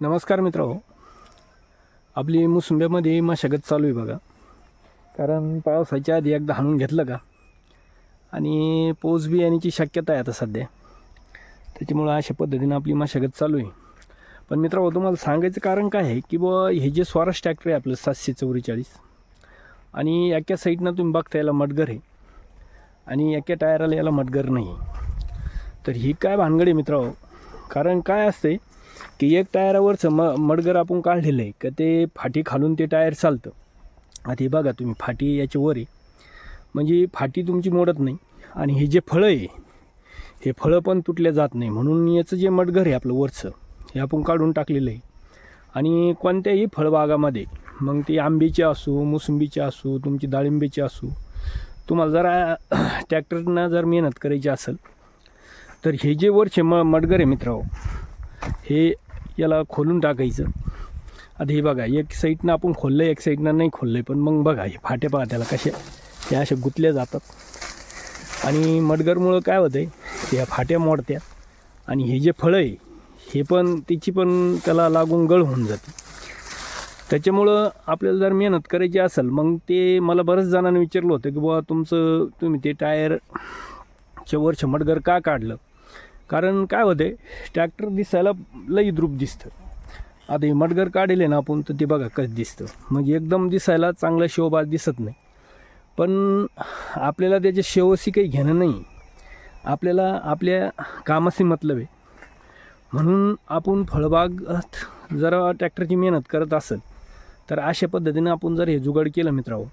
नमस्कार मित्र. आपली मुसुंब्यामध्ये मशागत चालू आहे बघा. कारण पावसाच्या आधी एकदा हाणून घेतलं का? आणि पाऊस बी येण्याची शक्यता आहे आता सध्या. त्याच्यामुळं अशा पद्धतीनं आपली मशागत चालू आहे. पण मित्र तुम्हाला सांगायचं कारण काय आहे की बुवा हे जे स्वराज ट्रॅक्टर आहे आपलं सातशे चौवेचाळीस आणि एका साईडनं तुम्ही बघता याला मटगर आहे आणि एका टायराला याला मटगर नाही तर ही काय भानगड आहे मित्र? कारण काय असते की एक टायरावरचं म मडगर आपण काढलेलं आहे का ते फाटी खालून ते टायर चालतं. आता हे बघा तुम्ही फाटी याच्या वर आहे. म्हणजे फाटी तुमची मोडत नाही आणि हे जे फळं आहे हे फळं पण तुटल्या जात नाही. म्हणून याचं जे मडघर आहे आपलं वरचं हे आपण काढून टाकलेलं आहे. आणि कोणत्याही फळबागामध्ये मग ते आंबीचे असू मोसंबीचे असू तुमची डाळिंबीची असू तुम्हाला जरा ट्रॅक्टरनं जर मेहनत करायची असेल तर हे जे वरचे म मडगर आहे मित्रांनो हे याला खोलून टाकायचं. आता हे बघा एक साईडनं आपण खोललं एक साईडनं नाही खोललं पण मग बघा हे फाटे पहा त्याला कसे हे अशा गुतल्या जातात. आणि मडगरमुळं काय होतं आहे त्या फाट्या मोडत्या आणि हे जे फळं आहे हे पण तिची पण त्याला लागून गळ होऊन जाते. त्याच्यामुळं आपल्याला जर मेहनत करायची असेल मग ते मला बऱ्याच जणांनी विचारलं होतं की बुवा तुमचं तुम्ही ते टायरच्या वर्ष मडगर का काढलं? कारण काय होते ट्रॅक्टर दिसायला लई द्रुप दिसतं. आता हे काढले ना आपण तर ते बघा कसं दिसतं. म्हणजे एकदम दिसायला चांगला शेवबा दिसत नाही. पण आपल्याला त्याच्या शेवशी काही घेणं नाही. आपल्याला आपल्या कामाशी मतलब आहे. म्हणून आपण फळबाग जरा ट्रॅक्टरची मेहनत करत असेल तर अशा पद्धतीनं आपण जर हे जुगाड केलं मित्रांनो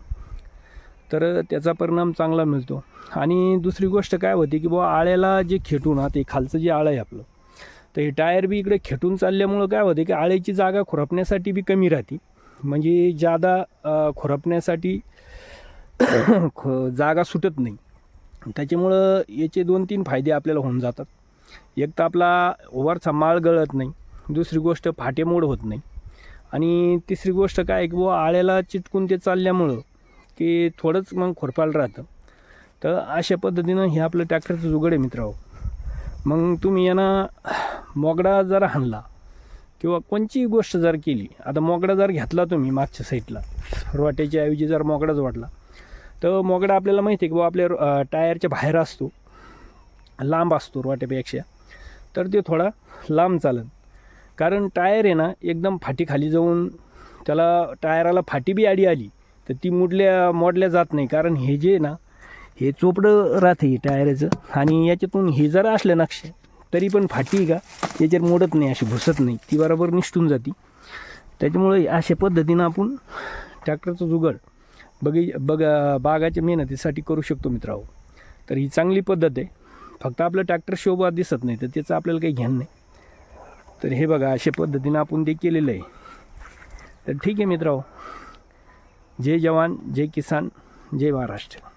तर त्याचा परिणाम चांगला मिळतो. आणि दुसरी गोष्ट काय होती की बुवा आळ्याला जे खेटून हा ते खालचं जे आळं आहे आपलं तर हे टायर बी इकडे खेटून चालल्यामुळं काय होते की आळ्याची जागा खुरपण्यासाठी बी कमी राहते. म्हणजे जादा खुरपण्यासाठी ख- जागा सुटत नाही. त्याच्यामुळं याचे दोन तीन फायदे आपल्याला होऊन जातात. एक तर आपला वरचा माळ गळत नाही दुसरी गोष्ट फाटेमोड होत नाही. आणि तिसरी गोष्ट काय आहे की बुवा आळ्याला चिटकून ते चालल्यामुळं की थोडंच मग खुरपायला राहतं. तर अशा पद्धतीनं हे आपलं ट्रॅक्टरचं जुगड आहे मित्रांनो. मग तुम्ही यांना मोगडा जर हाणला किंवा कोणतीही गोष्ट जर केली आता मोगडा जर घेतला तुम्ही मागच्या साईडला रोट्याच्या ऐवजी जर मोगडाच वाटला तर मोगडा आपल्याला माहिती आहे की बाबा आपल्या टायरच्या बाहेर असतो लांब असतो रोट्यापेक्षा तर ते थोडा लांब चालन कारण टायर आहे ना एकदम फाटी खाली जाऊन त्याला टायराला फाटी बी आडी आली तर ती मोडल्या मोडल्या जात नाही. कारण हे जे आहे ना हे चोपडं राहते हे आणि याच्यातून हे जर असलं नक्षे तरी पण फाटी आहे का? याच्यात मोडत नाही अशी भुसत नाही. ती बरोबर निष्ठून जाते. त्याच्यामुळे अशा पद्धतीनं आपण ट्रॅक्टरचं जुगाड बगी बग बागाच्या मेहनतीसाठी करू शकतो मित्रांनो. तर ही चांगली पद्धत आहे. फक्त आपलं ट्रॅक्टर शोभा दिसत नाही तर त्याचं आपल्याला काही ज्ञान नाही. तर हे बघा अशा पद्धतीनं आपण ते केलेलं आहे. तर ठीक आहे मित्रांनो. जय जवान जय किसान जय महाराष्ट्र.